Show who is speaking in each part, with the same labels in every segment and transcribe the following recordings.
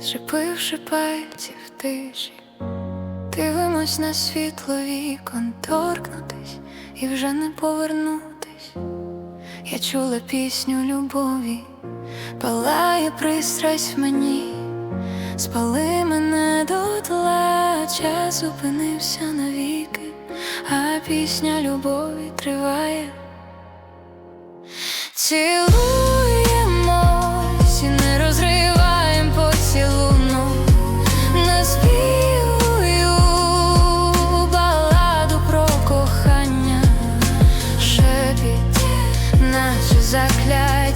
Speaker 1: зчепивши пальці в тиші, дивимось на світло вікон, торкнутись і вже не повернутись. Я чула пісню любові, палає пристрасть в мені, спали мене дотла, час зупинився навіки, а пісня любові триває. Цілуємось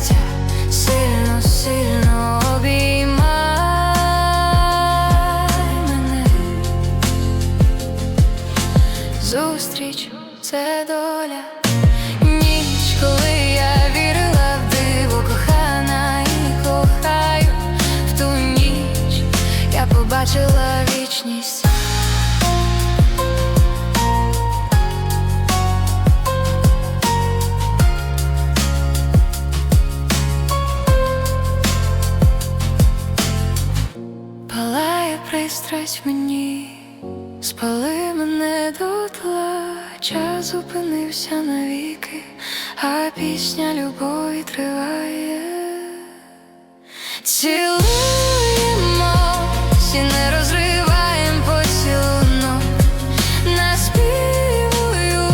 Speaker 1: закляття, сильно, сильно обіймай. Зустріч це доля. Ніч, коли я вірила в диво, кохана і кохаю в ту ніч я побачила вічність. Пристрасть мені, спали мене дотла, час зупинився навіки, а пісня любові триває. Цілуємось і не розриваєм поцілунок, наспівую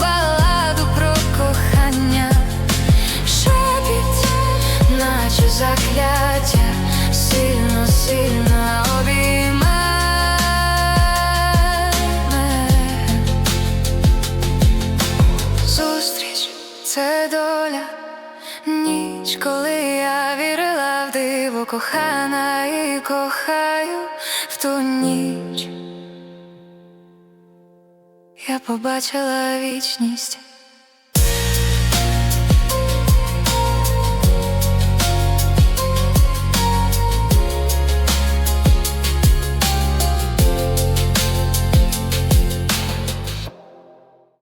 Speaker 1: баладу про кохання, шепіт, наче закляття, сильно, сильно обіймай. Зустріч це доля, ніч, коли я вірила в диво, кохана і кохаю в ту ніч. Я побачила вічність.